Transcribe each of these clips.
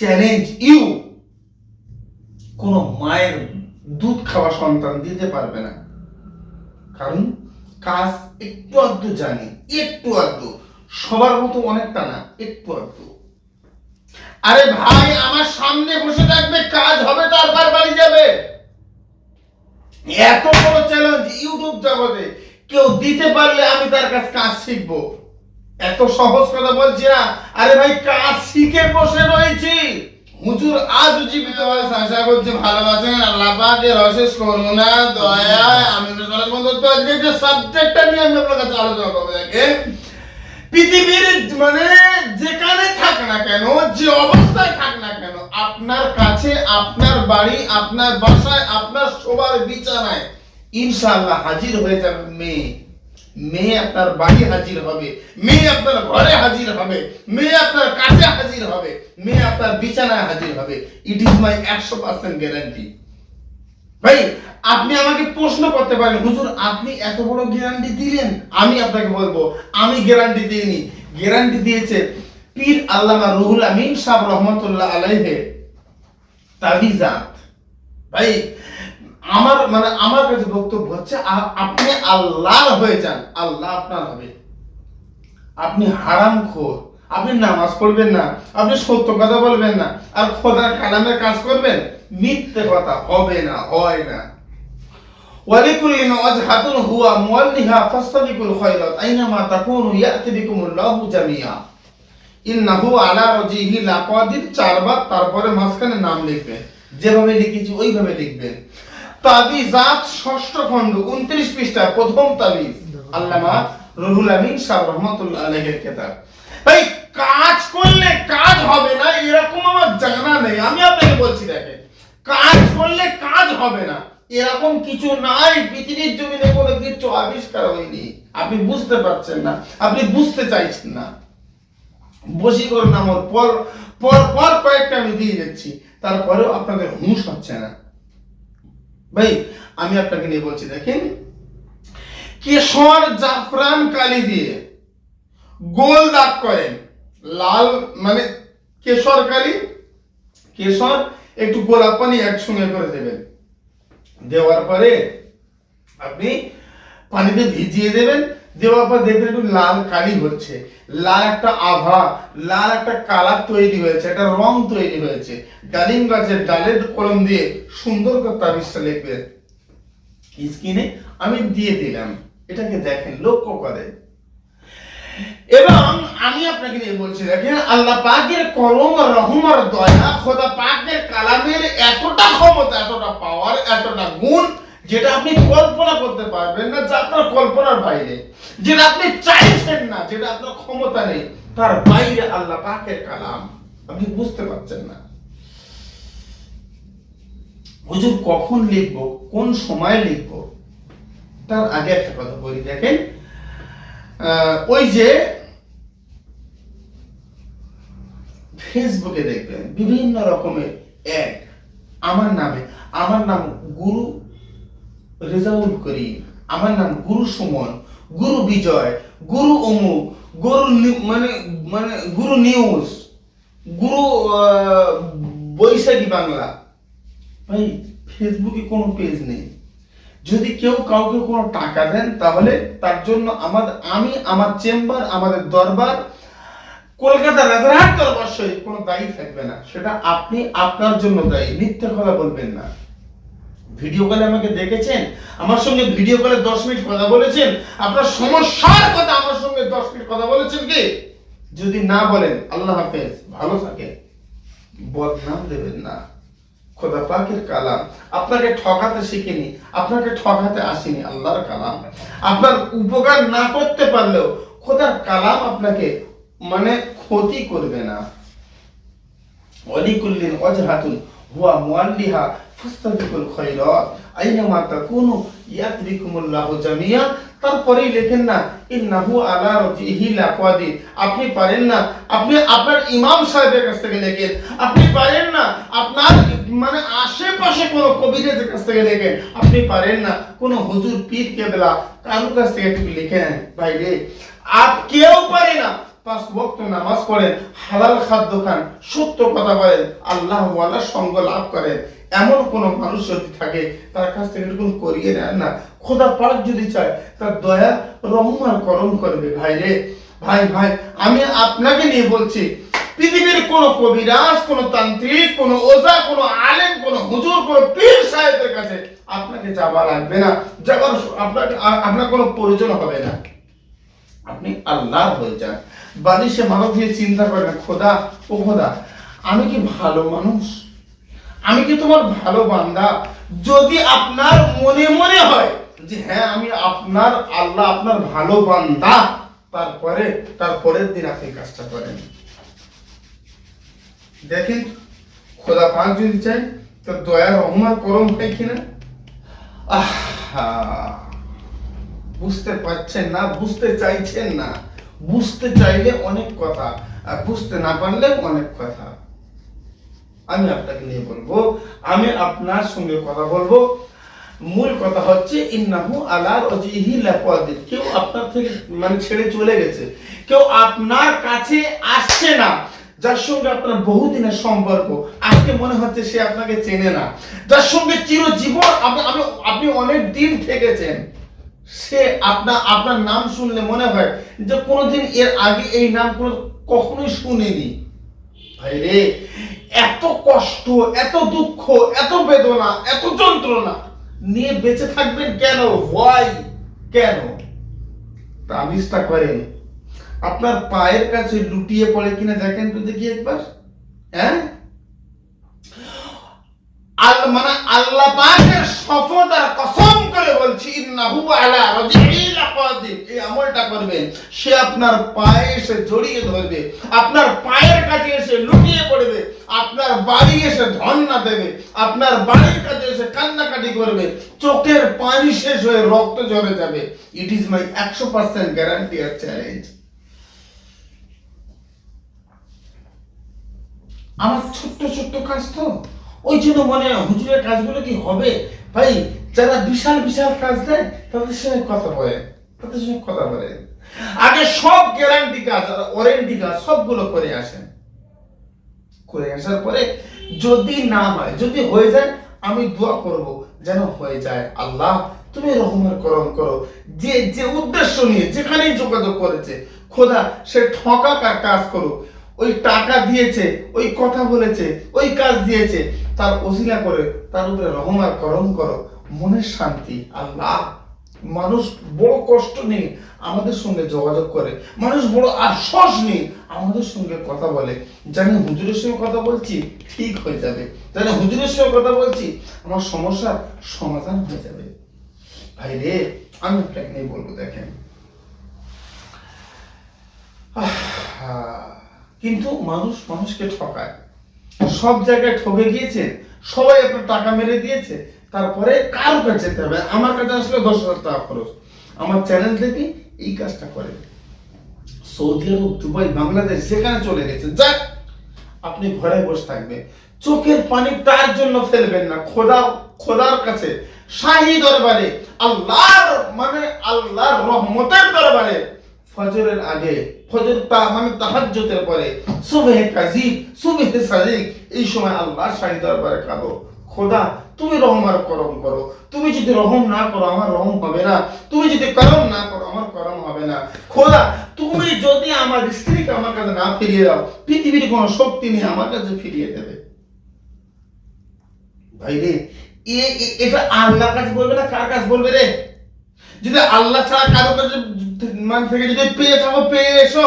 Challenge you কোন মায়ের দুধ খাওয়া সন্তান দিতে পারবে না। কারণ কাজ একটু আধটু জানি, একটু আধটু। সবার মতো অনেকটা না, একটু আধটু। আরে ভাই, আমার সামনে বসে থাকবে, কাজ হবে, তারপর বাড়ি যাবে। এত বড় চ্যালেঞ্জ ইউটিউব জগতে। কেউ দিতে পারলে আমি তার কাছে কাজ শিখব। এত সহজ কথা বলছি না। আরে ভাই, কাজ শিখে বসে রয়েছি। হুজুর আজ জীবিত হয়েছে, আশা করছি ভালোবাসেন, আল্লাহ পাকের অশেষ করুণা, দয়া আমি তো আজকে যে সাবজেক্টটা নিয়ে আমি আপনার কাছে আলোচনা করব, দেখেন, পৃথিবীর মানে যেখানে থাক না কেন, যে অবস্থায় থাক না কেন, আপনার কাছে, আপনার বাড়ি, আপনার বাসায়, আপনার সবার বিছানায় ইনশাআল্লাহ হাজির হয়ে যাবে মেয়ে। মেয়ে আপনার বাড়ি হাজির হবে, মেয়ে আপনার ঘরে হাজির হবে, মেয়ে আপনার কাছে হাজির হবে, মেয়ে আপনার বিছানায় হাজির হবে। ইট ইজ মাই একশো পার্সেন্ট গ্যারান্টি ভাই, আপনি আমাকে প্রশ্ন করতে পারেন, হুজুর, আপনি এত বড় গ্যারান্টি দিলেন? আমি আপনাকে বলব, আমি গ্যারান্টি দিইনি। গ্যারান্টি দিয়েছে পীর আল্লামা রুহুল আমিন সাহেব রহমতুল্লাহ আলাইহে, তাবিজাত। ভাই আমার মানে আমার কাছে বক্তব্য হচ্ছে আপনি আল্লাহর হয়ে যান, আল্লাহ আপনার হবে। আপনি হারাম খোর, আপনি নামাজ পড়বেন না, আপনি সত্য কথা বলবেন না, আর খোদার কালামের কাজ করবেন, মিথ্যে কথা হবে না, হয় না। ওয়াজহাতুন হুয়া মুওয়াল্লিহা ফাস্তাবিকুল খায়রাত, আইনামা তাকুনু ইয়াতি বিকুমুল্লাহু জামিয়া। ইন্নাহু আলা রাজিহি লাকাদির, চারবার তারপরে মাঝখানে নাম লিখবেন যেভাবে লিখেছি, ওইভাবে লিখবেন তাবিজাত ষষ্ঠ খণ্ড, উনত্রিশ পৃষ্ঠা, প্রথম তাবিজ আল্লামা রুহুল আমিন সাহেব রহমতুল্লাহ আলহের কেতাব। ভাই, কাজ করলে কাজ হবে না, এরকম আমার জানা নেই। আমি আপনাকে বলছি, দেখেন, কাজ করলে কাজ হবে না। এরকম কিছু নাই, পৃথিবীর জমিনে কোনো কিছু আবিষ্কার হয়নি। আপনি বুঝতে পারছেন না, আপনি বুঝতে চাইছেন না। বশীকরণ নামক পর পর পর কয়েকটা আমি দিয়ে যাচ্ছি তারপরেও আপনাদের হুঁশ হচ্ছে না। ভাই, আমি আপনাকে নিয়ে বলছি, দেখেন, কেশর জাফরান কালি দিয়ে গোল দাগ করেন। লাল মানে কেশর কালি, কেশর, একটু গোলাপ পানি একসঙ্গে করে দেবেন। দেওয়ার পরে আপনি পানিতে ভিজিয়ে দেবেন দেওয়ার পর দেখবেন একটু লাল কালি হচ্ছে, লাল একটা আভা, লাল একটা কালার তৈরি হয়েছে, একটা রং তৈরি হয়েছে। ডালিম গাছের ডালের কলম দিয়ে সুন্দর করে তাবিজটা স্ক্রিনে আমি দিয়ে দিলাম। এটাকে দেখেন, লক্ষ্য করেন এবং আমি আপনাকে নিয়ে বলছি, দেখেন, আল্লাহ পাকের করম আর রহম আর দয়া, খোদা পাকের কালামের এতটা ক্ষমতা, এতটা পাওয়ার এতটা গুণ যেটা আপনি কল্পনা করতে পারবেন না যা আপনার কল্পনার বাইরে। যেটা আপনি চাইছেন না, যেটা আপনার ক্ষমতা নেই, তার বাইরে আল্লাহ পাকের কালাম। আপনি বুঝতে পারছেন না। হুজুর কখন লিখব, কোন সময় লিখব? তার আগে একটা কথা বলি, দেখেন ওই যে ফেসবুকে দেখবেন, বিভিন্ন রকমের অ্যাড। আমার নামে, আমার নাম গুরু রেজাউল করিম। আমার নাম গুরু সুমন, গুরু বিজয়, গুরু অমুক, গুরু মানে মানে গুরু নিউজ, গুরু বৈশাখী বাংলা। ভাই, ফেসবুকে কোনো পেজ নেই। যদি কেউ কাউকে কোনো টাকা দেন, তাহলে তার জন্য আমাদের আমি, আমার চেম্বার, আমাদের দরবার কলকাতা রাজারহাট দরবার সহিত কোনো দায়ী থাকবে না। সেটা আপনি আপনার জন্য দায়ী। মিথ্যে কথা বলবেন না। ভিডিও কলে আমাকে দেখেছেন? আমার সঙ্গে ভিডিও কলে দশ মিনিট কথা বলেছেন? আপনার সমস্যার কথা আমার সঙ্গে দশ মিনিট কথা বলেছেন কি? যদি না বলেন, আল্লাহ হাফেজ, ভালো থাকে। বদনাম দেবেন না। খোদা পাকের কালাম। আপনাকে ঠকাতে শিখিনি, আপনাকে ঠকাতে আসেনি, আল্লাহর কালাম। আপনার উপকার না করতে পারলেও খোদার কালাম আপনাকে মানে ক্ষতি করবে না। ওয়ালিকুল্লিন ওয়াজহাতুন হুয়া মুআল্লিহা ফাস্তাবিকুল খায়রাত আইনামা তাকুনু ইয়াতবিকুমুল্লাহু জামিয়া তারপরেই লেখেন না, ইন্নাহু আলা রাজিহি লাকাদির আপনি পারেন না, আপনি আপনার ইমাম সাহেবের কাছ থেকে লেখেন। আপনি পারেন না, আপনার মানে আশেপাশে কোনো কবিরের কাছ থেকে লেখেন। আপনি পারেন না, কোনো হুজুর পীর কেবলা কারোর কাছ থেকে একটু লিখেন? ভাই রে আপ কেউ পারে না। পাঁচ ওয়াক্ত নামাজ হালাল খাদ্য খান, সত্য কথা আল্লাহ সঙ্গ লাভ এমন কোন মানুষ যদি থাকে, তার কাছ থেকে এরকম করিয়ে নেন না। খোদা যদি চায়, তার দয়া রহমান করম করবে। ভাই ভাই আমি আপনাকে নিয়ে বলছি, পৃথিবীর কোন কবিরাজ, কোন তান্ত্রিক, কোন ওজা কোন আলেম, কোন হুজুর, কোন পীর সাহেবের কাছে আপনাকে যাওয়া লাগবে না। যাওয়ার আপনাকে আপনার কোনো প্রয়োজন হবে না। আপনি আল্লাহ হয়ে যান। বালিশে মানব দিয়ে চিন্তা করেন খোদা, ও খোদা, আমি কি ভালো মানুষ? আমি কি তোমার ভালো বান্দা? যদি আপনার মনে মনে হয় যে হ্যাঁ আমি আপনার আল্লাহ, আপনার ভালো বান্দা, তারপরে, তারপরের দিন আপনি কাজটা করেন। দেখেন, খোদা পাক যদি চাই তো দয়া রহমান করম হয় কিনা। আহা, বুঝতে পারছেন না, বুঝতে চাইছেন না। বুঝতে চাইলে অনেক কথা, আর বুঝতে না পারলে অনেক কথা। আমি আপনাকে নিয়ে বলব, আমি আপনার সঙ্গে কথা বলব। মূল কথা হচ্ছে, ইন্নাহু আলা রাজিহি লাকাদির কেউ আপনার থেকে মানে ছেড়ে চলে গেছে। কেউ আপনার কাছে আসছে না, যার সঙ্গে আপনার বহুদিনের সম্পর্ক। আজকে মনে হচ্ছে সে আপনাকে চেনে না। যার সঙ্গে চিরজীবন আপনি আপনি অনেক দিন থেকেছেন। সে আপনার আপনার নাম শুনলে মনে হয় যে কোনোদিন এর আগে এই নাম কোনো কখনোই শুনেনি। ভাই রে, এত কষ্ট, এত দুঃখ, এত বেদনা, এত যন্ত্রণা। নিয়ে বেঁচে থাকবেন কেন? ভয় কেন? তাবিজটা করেন। আপনার পায়ের কাছে লুটিয়ে পড়ে কিনা দেখেন তো দেখি একবার। হ্যাঁ? আল মানে আল্লাহ পাকের শপথ আর কসম আপনার পায়ে এসে জড়িয়ে ধরবে। আপনার পায়ের কাছে এসে লুটিয়ে পড়বে। আপনার বাড়ি এসে ধন্না দেবে। আপনার বাড়ির কাছে এসে কান্নাকাটি করবে। চোখের পানি শেষ হয়ে রক্ত ঝরে যাবে। ইট ইজ মাই একশো পার্সেন্ট গ্যারান্টি আর চ্যালেঞ্জ আমার ছোট্ট ছোট্ট কাজ তো। ওই জন্য মনে হয় হুজুরের কাজগুলো কি হবে? ভাই যারা বিশাল বিশাল কাজ দেয়, তাদের সঙ্গে কথা বলে, তাদের সঙ্গে কথা বলে। আগে সব গ্যারান্টি কাজ ওয়ারেন্টি কাজ, সবগুলো করে আসেন। করে আসার পরে যদি না হয়, যদি হয়ে যায়, আমি দোয়া করব যেন হয়ে যায়। আল্লাহ, তুমি রহমের করম করো। যে যে উদ্দেশ্য নিয়ে যেখানেই যোগাযোগ করেছে, খোদা, সে ঠকা কাজ করো ওই টাকা দিয়েছে, ওই কথা বলেছে, ওই কাজ দিয়েছে, তার ওসিলা করে, তার উপরে রহমার করম করো। মনের শান্তি, আল্লাহ। মানুষ বড় কষ্ট নেই আমাদের সঙ্গে যোগাযোগ করে। মানুষ বড় আশ্বাস নেই আমাদের সঙ্গে কথা বলে। জানি হুজুরের সঙ্গে কথা বলছি, ঠিক হয়ে যাবে। জানি হুজুরের সঙ্গে কথা বলছি, আমার সমস্যার সমাধান হয়ে যাবে। ভাই রে, আমি আপনাকে নিয়ে বলব, দেখেন। কিন্তু মানুষ মানুষকে ঠকায়। সব জায়গায় ঠকে গিয়েছে, সবাই আপনার টাকা মেরে দিয়েছে তারপরে কার কাছে যেতে হবে? আমার কাছে আসলে দশ হাজার টাকা খরচ। আমার চ্যানেল থেকে এই কাজটা করে। সৌদি আরব, দুবাই, বাংলাদেশ যেখানে চলে গেছে, যাক, আপনি ঘরে বসে থাকবেন চোখের পানি তার জন্য ফেলবেন না। খোদা, খোদার কাছে, শাহী দরবারে, আল্লাহর মানে আল্লাহর রহমতের দরবারে, ফজরের আগে, ফজর তা মানে তাহাজ্জুদের পরে, সুবহে কাজিব সুবহে সাদিক এই সময় আল্লাহর শাহী দরবারে কাঁদো। খোদা তুমি রহম আর করম করো। তুমি যদি রহম না করো, আমার রহম হবে না। তুমি যদি করম না করো, আমার করম হবে না। খোদা তুমি যদি আমার স্ত্রীকে আমার কাছে না ফিরিয়ে দাও, পৃথিবীর কোনো শক্তি নেই আমার কাছে ফিরিয়ে দেবে। ভাই রে এটা আল্লাহর কাছে বলবে না কার কাছে বলবে রে? যদি আল্লাহ ছাড়া কারও কাছে মান থেকে যদি পেয়ে থাকো, পেয়ে এসো।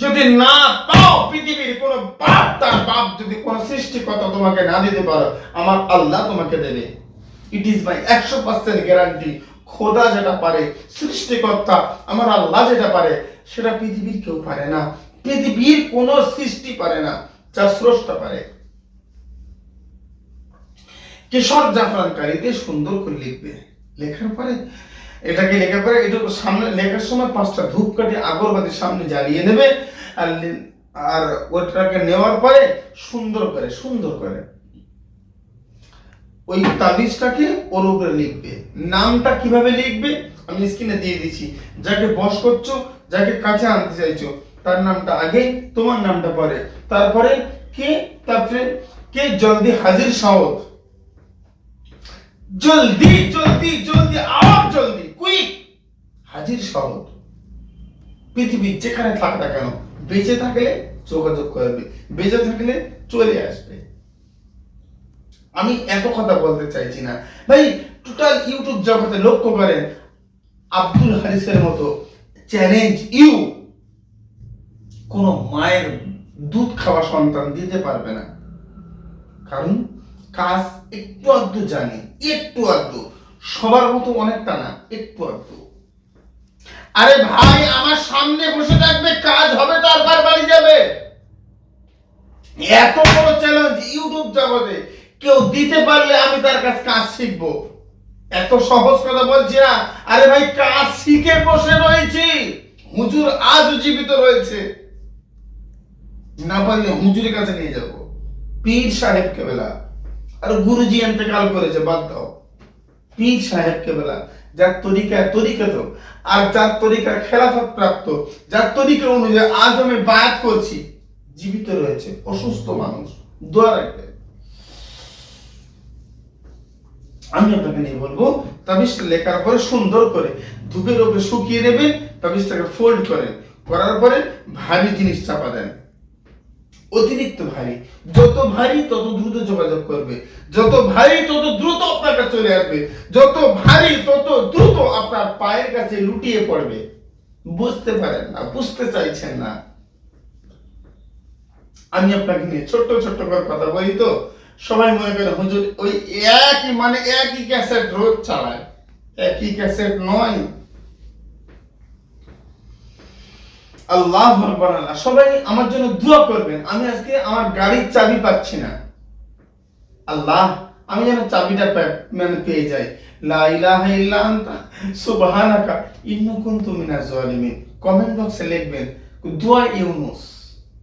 যদি না পাও পৃথিবীর কোন বাপ তার বাপ যদি কোন সৃষ্টিকর্তা তোমাকে না দিতে পারো, আমার আল্লাহ তোমাকে দেবে। ইট ইজ মাই একশো পার্সেন্ট গ্যারান্টি খোদা যেটা পারে, সৃষ্টিকর্তা আমার আল্লাহ যেটা পারে, সেটা পৃথিবীর কেউ পারে না। পৃথিবীর কোন সৃষ্টি পারে না যা স্রষ্টা পারে। কিশোর জাফরানকারীতে সুন্দর করে লিখবে। লেখার পরে এটাকে লেখার পরে এটা সামনে লেখার সময় পাঁচটা ধূপকাঠি আগরবাতি সামনে জ্বালিয়ে নেবে আর আর ওটাকে নেওয়ার পরে সুন্দর করে সুন্দর করে ওই তাবিজটাকে ওর উপরে লিখবে। নামটা কীভাবে লিখবে আমি স্ক্রিনে দিয়ে দিচ্ছি। যাকে বস করছ, যাকে কাছে আনতে চাইছো, তার নামটা আগে, তোমার নামটা পরে। তারপরে কে? তারপরে কে? জলদি হাজির সাউথ জলদি জলদি জলদি কুইক হাজির সাউথ পৃথিবী যেখানে থাক না কেন, বেঁচে থাকলে যোগাযোগ করবে, বেঁচে থাকলে চলে আসবে। আমি এত কথা বলতে চাইছি না। ভাই টোটাল ইউটিউব জগতে লক্ষ্য করেন, আব্দুল হারিসের মতো চ্যালেঞ্জ ইউ কোন মায়ের দুধ খাওয়া সন্তান দিতে পারবে না। কারণ কাজ একটু আধটু জানি, একটু আধটু। সবার মতো অনেকটা না, একটু আধটু। আরে ভাই, আমার সামনে বসে থাকবে, কাজ হবে, তারপর বাড়ি যাবে। এত বড় চ্যালেঞ্জ ইউটিউব জগতে। কেউ দিতে পারলে আমি তার কাছে কাজ শিখব। এত সহজ কথা বলছি না। আরে ভাই, কাজ শিখে বসে রয়েছি। হুজুর আজ জীবিত রয়েছে। না পারলে হুজুরের কাছে নিয়ে যাব। পীর সাহেব কেবেলা। আর গুরুজি এতেকাল করেছে, বাদ দাও। পীর সাহেব কেবেলা। যার তরিকা তরিকা তো। আর যার তরিকা খেলাফত প্রাপ্ত, যার তরিকা অনুযায়ী আজ আমি বায়াত করছি, জীবিত রয়েছে, অসুস্থ মানুষ। দোয়া রাখবে আমি আপনাকে নিয়ে বলব তাবিজটা লেখার পরে সুন্দর করে ধূপের উপরে শুকিয়ে নেবেন, তাবিজটাকে ফোল্ড করেন। করার পরে ভারী জিনিস চাপা দেন। অতিরিক্ত ভারী। যত ভারী, তত দ্রুত যোগাযোগ করবে। যত ভারী, তত দ্রুত আপনার কাছে চলে আসবে। যত ভারী, তত দ্রুত আপনার পায়ের কাছে লুটিয়ে পড়বে। বুঝতে পারেন না, বুঝতে চাইছেন না। আমি আপনাকে নিয়ে ছোট্ট ছোট্ট করে কথা বলি তো। সবাই মনে করে হুজুর ওই একই মানে একই ক্যাসেট রোজ চালায়। একই ক্যাসেট নয়। আল্লাহ আকবার আল্লাহ, সবাই আমার জন্য দোয়া করবেন, আমি আজকে আমার গাড়ির চাবি পাচ্ছি না। আল্লাহ, আমি যেন চাবিটা মানে পেয়ে যাই। লা ইলাহা ইল্লা আনতা, সুবহানাকা, ইন্নী কুনতু মিনাজ জালিমিন কমেন্ট বক্সে লিখবেন, দোয়া ইউনুস,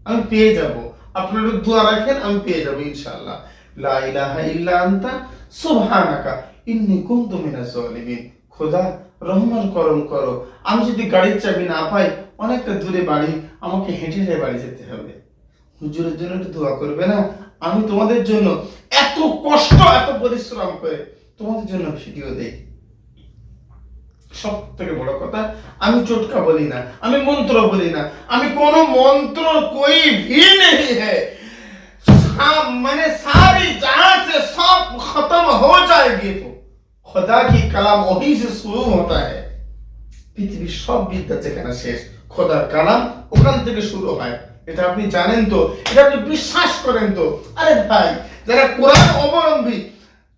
আমি পেয়ে যাব। আপনারা দোয়া রাখেন, আমি পেয়ে যাব ইনশাআল্লাহ। লা ইলাহা ইল্লা আনতা, সুবহানাকা, ইন্নী কুনতু মিনাজ জালিমিন খোদা, রহমান করম করো। আমি যদি গাড়ির চাবি না পাই অনেকটা দূরে বাড়ি আমাকে হেঁটে হেঁটে বাড়ি যেতে হবে হুজুরের জন্য একটু দোয়া করবে না আমি তোমাদের জন্য এত কষ্ট এত পরিশ্রম করে তোমাদের জন্য ভিডিও দেই সব থেকে বড় কথা আমি চটকা বলি না আমি মন্ত্র বলি না আমি কোন মন্ত্র কই ভি নেই है सब मैंने सारी जहां से सब खत्म हो जाएगी तो खुदा की कलाम वहीं से शुरू होता है পৃথিবীর সব বিদ্যা যেখানে শেষ খোদার কালাম ওখান থেকে শুরু হয়। এটা আপনি জানেন তো, এটা আপনি বিশ্বাস করেন তো। আরে ভাই, যারা কোরআন অবলম্বী,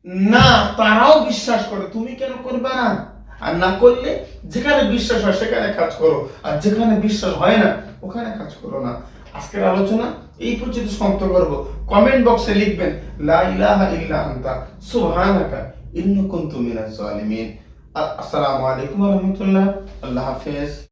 না, তারাও বিশ্বাস করে। তুমি কেন করবে না? আর না করলে, যেখানে বিশ্বাস হয়, সেখানে কাজ করো। আর যেখানে বিশ্বাস হয় না, ওখানে কাজ করো না। আজকের আলোচনা এই পর্যন্ত সমাপ্ত করব। কমেন্ট বক্সে লিখবেন, লা ইলাহা ইল্লা আনতা, সুবহানাকা, ইন্নী কুনতু মিনাজ জালিমিন আসসালামু আলাইকুম ওয়া রাহমাতুল্লাহ। আল্লাহ হাফেজ।